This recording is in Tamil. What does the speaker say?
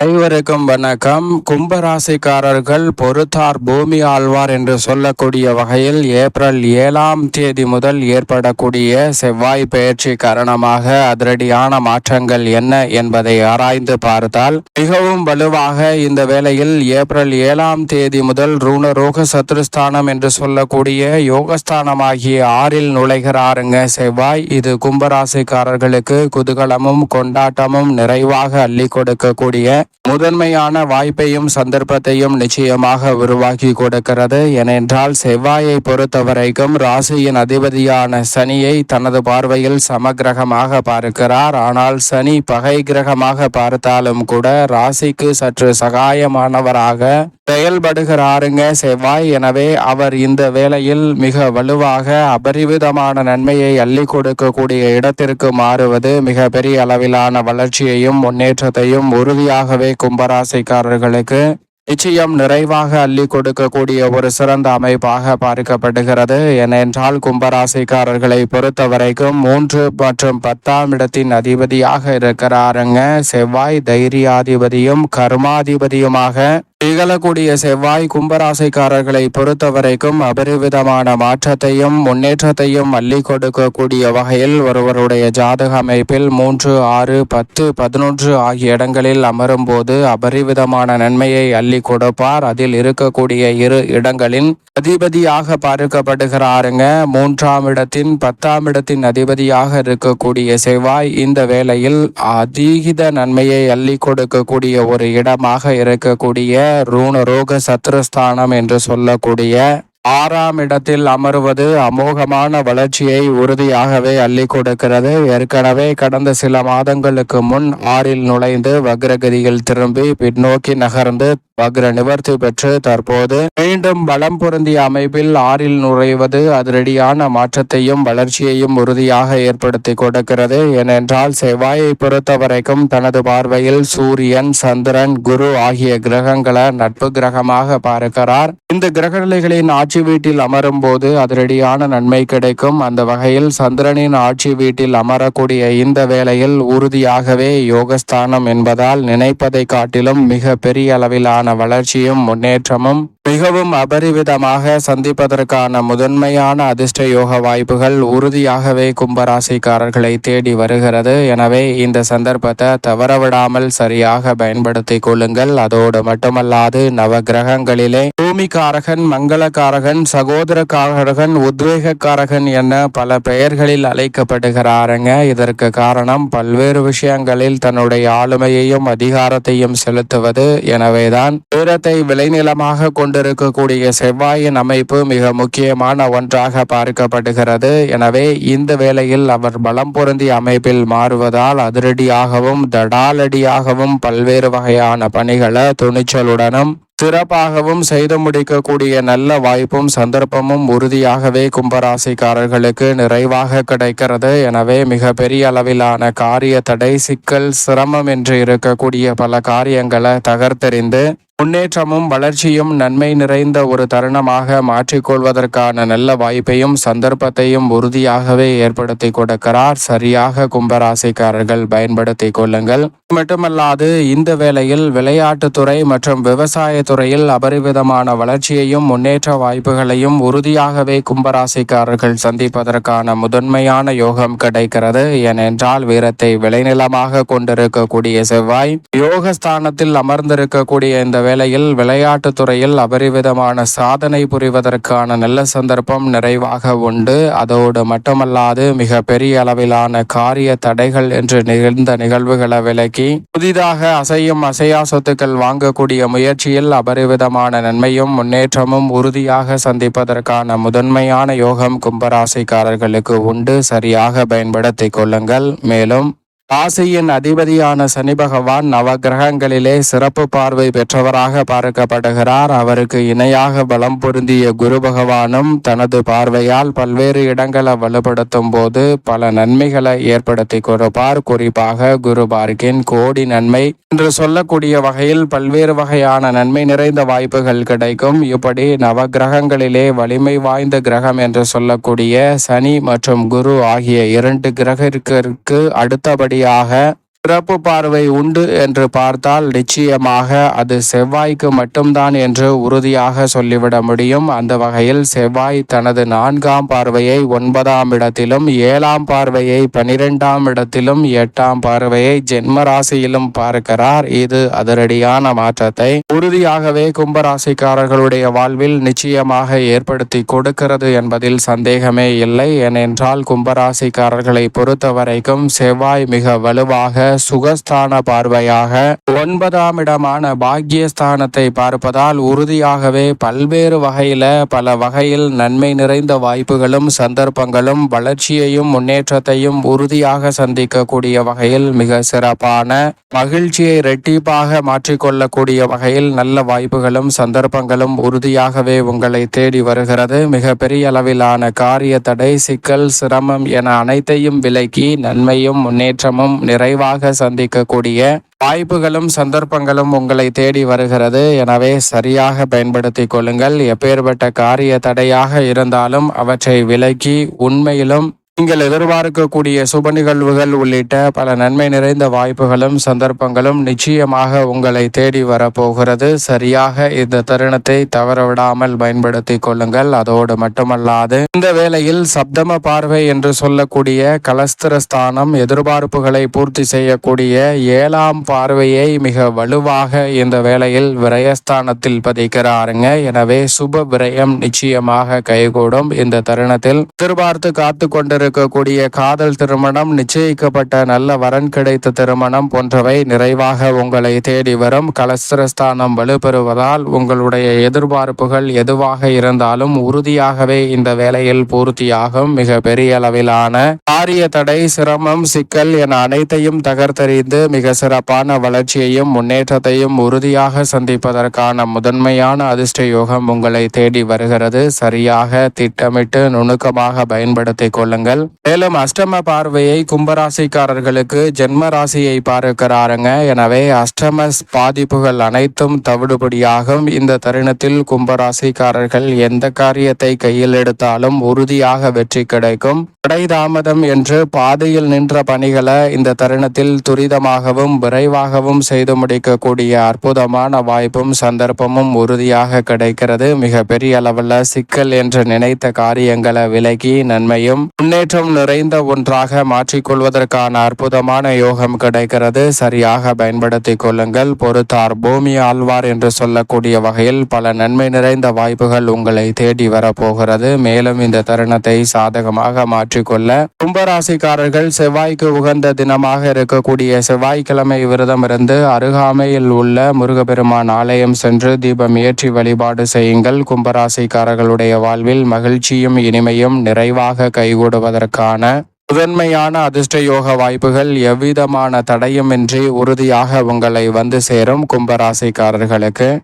அனைவருக்கும் வணக்கம். கும்பராசிக்காரர்கள் பொறுத்தார் பூமி ஆழ்வார் என்று சொல்லக்கூடிய வகையில் ஏப்ரல் ஏழாம் தேதி முதல் ஏற்படக்கூடிய செவ்வாய் பெயர்ச்சி காரணமாக அதிரடியான மாற்றங்கள் என்ன என்பதை ஆராய்ந்து பார்த்தால் மிகவும் வலுவாக இந்த வேளையில் ஏப்ரல் ஏழாம் தேதி முதல் ரூணரோக சத்ருஸ்தானம் என்று சொல்லக்கூடிய யோகஸ்தானமாகிய ஆறில் நுழைகிறாருங்க செவ்வாய். இது கும்பராசிக்காரர்களுக்கு குதூகலமும் கொண்டாட்டமும் நிறைவாக அள்ளி கொடுக்கக்கூடிய முதன்மையான வாய்ப்பையும் சந்தர்ப்பத்தையும் நிச்சயமாக உருவாக்கி கொடுக்கிறது. ஏனென்றால் செவ்வாயை பொறுத்தவரைக்கும் ராசியின் அதிபதியான சனியை தனது பார்வையில் சமகிரகமாக பார்க்கிறார். ஆனால் சனி பகை கிரகமாக பார்த்தாலும் கூட ராசிக்கு சற்று சகாயமானவராக செயல்படுகிறாருங்க செவ்வாய். எனவே அவர் இந்த வேளையில் மிக வலுவாக அபரிவிதமான நன்மையை அள்ளி கொடுக்கக்கூடிய இடத்திற்கு மாறுவது மிக பெரிய அளவிலான வளர்ச்சியையும் முன்னேற்றத்தையும் உறுதியாகவே கும்பராசிக்காரர்களுக்கு நிச்சயம் நிறைவாக அள்ளி கொடுக்கக்கூடிய ஒரு சிறந்த அமைப்பாக பார்க்கப்படுகிறது. ஏனென்றால் கும்பராசிக்காரர்களை பொறுத்தவரைக்கும் மூன்று மற்றும் பத்தாம் இடத்தின் அதிபதியாக இருக்கிறாருங்க. செவ்வாய் தைரியாதிபதியும் கர்மாதிபதியுமாக திகழக்கூடிய செவ்வாய் கும்பராசிக்காரர்களை பொறுத்தவரைக்கும் அபரிவிதமான மாற்றத்தையும் முன்னேற்றத்தையும் அள்ளி கொடுக்கக்கூடிய வகையில் ஒருவருடைய ஜாதக அமைப்பில் மூன்று ஆறு பத்து பதினொன்று ஆகிய இடங்களில் அமரும் போது அபரிவிதமான நன்மையை அள்ளி கொடுப்பார். அதில் இருக்கக்கூடிய இரு இடங்களின் அதிபதியாக பார்க்கப்படுகிறாருங்க. மூன்றாம் இடத்தின் பத்தாம் இடத்தின் அதிபதியாக இருக்கக்கூடிய செவ்வாய் இந்த வேளையில் அதீத நன்மையை அள்ளி கொடுக்கக்கூடிய ஒரு இடமாக இருக்கக்கூடிய ரூணரோக சத்ருஸ்தானம் என்று சொல்லக்கூடிய ஆறாம் இடத்தில் அமருவது அமோகமான வளர்ச்சியை உறுதியாகவே அள்ளி கொடுக்கிறது. ஏற்கனவே கடந்த சில மாதங்களுக்கு முன் ஆறில் நுழைந்து வக்ரகதியில் திரும்பி பின்னோக்கி நகர்ந்து வக்ர நிவர்த்தி பெற்று தற்போது மீண்டும் பலம் பொருந்திய அமைப்பில் ஆறில் நுழைவது அதிரடியான மாற்றத்தையும் வளர்ச்சியையும் உறுதியாக ஏற்படுத்தி கொடுக்கிறது. ஏனென்றால் செவ்வாயை பொறுத்தவரைக்கும் தனது பார்வையில் சூரியன் சந்திரன் குரு ஆகிய கிரகங்களை நட்பு கிரகமாக பார்க்கிறார். இந்த கிரகநிலைகளின் ஆட்சி வீட்டில் அமரும் போது அதிரடியான நன்மை கிடைக்கும். அந்த வகையில் சந்திரனின் ஆட்சி வீட்டில் அமரக்கூடிய இந்த வேளையில் உறுதியாகவே யோகஸ்தானம் என்பதால் நினைப்பதை காட்டிலும் மிக பெரிய அளவிலான வளர்ச்சியும் முன்னேற்றமும் மிகவும் அபரிவிதமாக சந்திப்பதற்கான முதன்மையான அதிர்ஷ்ட யோக வாய்ப்புகள் உறுதியாகவே கும்பராசிக்காரர்களை தேடி வருகிறது. எனவே இந்த சந்தர்ப்பத்தை தவறவிடாமல் சரியாக பயன்படுத்திக் கொள்ளுங்கள். அதோடு மட்டுமல்லாது நவ கிரகங்களிலே பூமிக்காரகன் மங்களக்காரகன் சகோதரக்காரகன் உத்வேகக்காரகன் என பல பெயர்களில் அழைக்கப்படுகிறாருங்க. இதற்கு காரணம் பல்வேறு விஷயங்களில் தன்னுடைய ஆளுமையையும் அதிகாரத்தையும் செலுத்துவது. எனவேதான் தூரத்தை விளைநிலமாக கொண்டு கொண்டிருக்கக்கூடிய செவ்வாயின் அமைப்பு மிக முக்கியமான ஒன்றாக பார்க்கப்படுகிறது. எனவே இந்த வேளையில் அவர் பலம் பொருந்திய அமைப்பில் மாறுவதால் அதிரடியாகவும் தடாலடியாகவும் பல்வேறு வகையான பணிகளை துணிச்சலுடனும் சிறப்பாகவும் செய்து முடிக்கக்கூடிய நல்ல வாய்ப்பும் சந்தர்ப்பமும் உறுதியாகவே கும்பராசிக்காரர்களுக்கு நிறைவாக கிடைக்கிறது. எனவே மிக பெரிய அளவிலான காரிய தடை சிக்கல் சிரமம் என்று இருக்கக்கூடிய பல காரியங்களை தகர்த்தெறிந்து முன்னேற்றமும் வளர்ச்சியும் நன்மை நிறைந்த ஒரு தருணமாக மாற்றிக்கொள்வதற்கான நல்ல வாய்ப்பையும் சந்தர்ப்பத்தையும் உறுதியாகவே ஏற்படுத்தி கொடுக்கிறார். சரியாக கும்பராசிக்காரர்கள் பயன்படுத்தி கொள்ளுங்கள். மட்டுமல்லாது இந்த வேளையில் விளையாட்டுத்துறை மற்றும் விவசாய துறையில் அபரிவிதமான வளர்ச்சியையும் முன்னேற்ற வாய்ப்புகளையும் உறுதியாகவே கும்பராசிக்காரர்கள் சந்திப்பதற்கான முதன்மையான யோகம் கிடைக்கிறது. ஏனென்றால் வீரத்தை விளைநிலமாக கொண்டிருக்கக்கூடிய செவ்வாய் யோகஸ்தானத்தில் அமர்ந்திருக்கக்கூடிய இந்த வேளையில் விளையாட்டுத் துறையில் அபரிவிதமான சாதனை புரிவதற்கான நல்ல சந்தர்ப்பம் நிறைவாக உண்டு. அதோடு மட்டுமல்லாது மிக பெரிய அளவிலான காரிய தடைகள் என்று நிகழ்ந்த நிகழ்வுகளை விலக்கி புதிதாக அசையும் அசையா சொத்துக்கள் வாங்கக்கூடிய முயற்சியில் அபரிவிதமான நன்மையும் முன்னேற்றமும் உறுதியாக சந்திப்பதற்கான முதன்மையான யோகம் கும்பராசிக்காரர்களுக்கு உண்டு. சரியாக பயன்படுத்திக் கொள்ளுங்கள். மேலும் ராசியின் அதிபதியான சனி பகவான் நவகிரகங்களிலே சிறப்பு பார்வை பெற்றவராக பார்க்கப்படுகிறார். அவருக்கு இணையாக பலம் பொருந்திய குரு பகவானும் தனது பார்வையால் பல்வேறு இடங்களை வலுப்படுத்தும் போது பல நன்மைகளை ஏற்படுத்தி கொடுப்பார். குறிப்பாக குரு பார்க்கின் கோடி நன்மை என்று சொல்லக்கூடிய வகையில் பல்வேறு வகையான நன்மை நிறைந்த வாய்ப்புகள் கிடைக்கும். இப்படி நவகிரகங்களிலே வலிமை வாய்ந்த கிரகம் என்று சொல்லக்கூடிய சனி மற்றும் குரு ஆகிய இரண்டு கிரகிற்கு அடுத்தபடியாக சிறப்பு பார்வை உண்டு என்று பார்த்தால் நிச்சயமாக அது செவ்வாய்க்கு மட்டும்தான் என்று உறுதியாக சொல்லிவிட முடியும். அந்த வகையில் செவ்வாய் தனது நான்காம் பார்வையை ஒன்பதாம் இடத்திலும் ஏழாம் பார்வையை பனிரெண்டாம் இடத்திலும் எட்டாம் பார்வையை ஜென்ம ராசியிலும் பார்க்கிறார். இது அதிரடியான மாற்றத்தை உறுதியாகவே கும்பராசிக்காரர்களுடைய வாழ்வில் நிச்சயமாக ஏற்படுத்தி கொடுக்கிறது என்பதில் சந்தேகமே இல்லை. ஏனென்றால் கும்பராசிக்காரர்களை பொறுத்தவரைக்கும் செவ்வாய் மிக வலுவாக சுகஸ்தான பார்வையாக ஒன்பதாம் இடமான பாக்கியஸ்தானத்தை பார்ப்பதால் உறுதியாகவே பல்வேறு வகையில பல வகையில் நன்மை நிறைந்த வாய்ப்புகளும் சந்தர்ப்பங்களும் வளர்ச்சியையும் முன்னேற்றத்தையும் உறுதியாக சந்திக்கக்கூடிய வகையில் மிக சிறப்பான மகிழ்ச்சியை இரட்டிப்பாக மாற்றிக்கொள்ளக்கூடிய வகையில் நல்ல வாய்ப்புகளும் சந்தர்ப்பங்களும் உறுதியாகவே உங்களை தேடி வருகிறது. மிக பெரிய அளவிலான காரிய தடை சிக்கல் சிரமம் என அனைத்தையும் விலக்கி நன்மையும் முன்னேற்றமும் நிறைவாக சந்திக்கக்கூடிய வாய்ப்புகளும் சந்தர்ப்பங்களும் உங்களை தேடி வருகிறது. எனவே சரியாக பயன்படுத்தி கொள்ளுங்கள். எப்பேற்பட்ட காரிய தடையாக இருந்தாலும் அவற்றை விலக்கி உண்மையிலும் நீங்கள் எதிர்பார்க்கக்கூடிய சுப நிகழ்வுகள் உள்ளிட்ட பல நன்மை நிறைந்த வாய்ப்புகளும் சந்தர்ப்பங்களும் நிச்சயமாக உங்களை தேடி வரப்போகிறது. சரியாக இந்த தருணத்தை தவறவிடாமல் பயன்படுத்தி கொள்ளுங்கள். அதோடு மட்டுமல்லாது இந்த வேளையில் சப்தம பார்வை என்று சொல்லக்கூடிய கலஸ்திரஸ்தானம் எதிர்பார்ப்புகளை பூர்த்தி செய்யக்கூடிய ஏழாம் பார்வையை மிக வலுவாக இந்த வேளையில் விரயஸ்தானத்தில் பதிக்கிறாருங்க. எனவே சுப விரயம் நிச்சயமாக கைகூடும். இந்த தருணத்தில் எதிர்பார்த்து காத்து கொண்டிருக்க இருக்கக்கூடிய காதல் திருமணம் நிச்சயிக்கப்பட்ட நல்ல வரன் கிடைத்த திருமணம் போன்றவை நிறைவாக உங்களை தேடி வரும். கலஸ்திரஸ்தானம் வலுப்பெறுவதால் உங்களுடைய எதிர்பார்ப்புகள் எதுவாக இருந்தாலும் உறுதியாகவே இந்த வேலையில் பூர்த்தியாகும். மிக பெரிய அளவிலான காரிய தடை சிரமம் சிக்கல் என அனைத்தையும் தகர்த்தறிந்து மிக சிறப்பான வளர்ச்சியையும் முன்னேற்றத்தையும் உறுதியாக சந்திப்பதற்கான முதன்மையான அதிர்ஷ்ட யோகம் உங்களை தேடி வருகிறது. சரியாக திட்டமிட்டு நுணுக்கமாக பயன்படுத்திக் கொள்ளுங்கள். மேலும் அஷ்டம பார்வையை கும்பராசிக்காரர்களுக்கு ஜென்ம ராசியை பார்க்கிறாருங்க. எனவே அஷ்டம பாதிப்புகள் அனைத்தும் தவிடுபடியாகும். இந்த தருணத்தில் கும்பராசிக்காரர்கள் எந்த காரியத்தை கையில் எடுத்தாலும் உறுதியாக வெற்றி கிடைக்கும். தடை தாமதம் என்று பாதையில் நின்ற பணிகளை இந்த தருணத்தில் துரிதமாகவும் விரைவாகவும் செய்து முடிக்கக்கூடிய அற்புதமான வாய்ப்பும் சந்தர்ப்பமும் உறுதியாக கிடைக்கிறது. மிக பெரிய அளவில் சிக்கல் என்று நினைத்த காரியங்களை விலகி நன்மையும் முன்னேற்ற முன்னேற்றம் நிறைந்த ஒன்றாக மாற்றிக்கொள்வதற்கான அற்புதமான யோகம் கிடைக்கிறது. சரியாக பயன்படுத்தி கொள்ளுங்கள். பொறுத்தார். பூமி ஆழ்வார் என்று சொல்லக்கூடிய வகையில் பல நன்மை நிறைந்த வாய்ப்புகள் உங்களை தேடி வரப்போகிறது. மேலும் இந்த தருணத்தை சாதகமாக மாற்றிக்கொள்ள கும்பராசிக்காரர்கள் செவ்வாய்க்கு உகந்த தினமாக இருக்கக்கூடிய செவ்வாய்க்கிழமை விரதம் இருந்து அருகாமையில் உள்ள முருகப்பெருமான் ஆலயம் சென்று தீபம் ஏற்றி வழிபாடு செய்யுங்கள். கும்பராசிக்காரர்களுடைய வாழ்வில் மகிழ்ச்சியும் இனிமையும் நிறைவாக கைகூடுவதற்கான முதன்மையான அதிர்ஷ்ட யோக வாய்ப்புகள் எவ்விதமான தடையுமின்றி உறுதியாக உங்களை வந்து சேரும் கும்பராசிக்காரர்களுக்கு.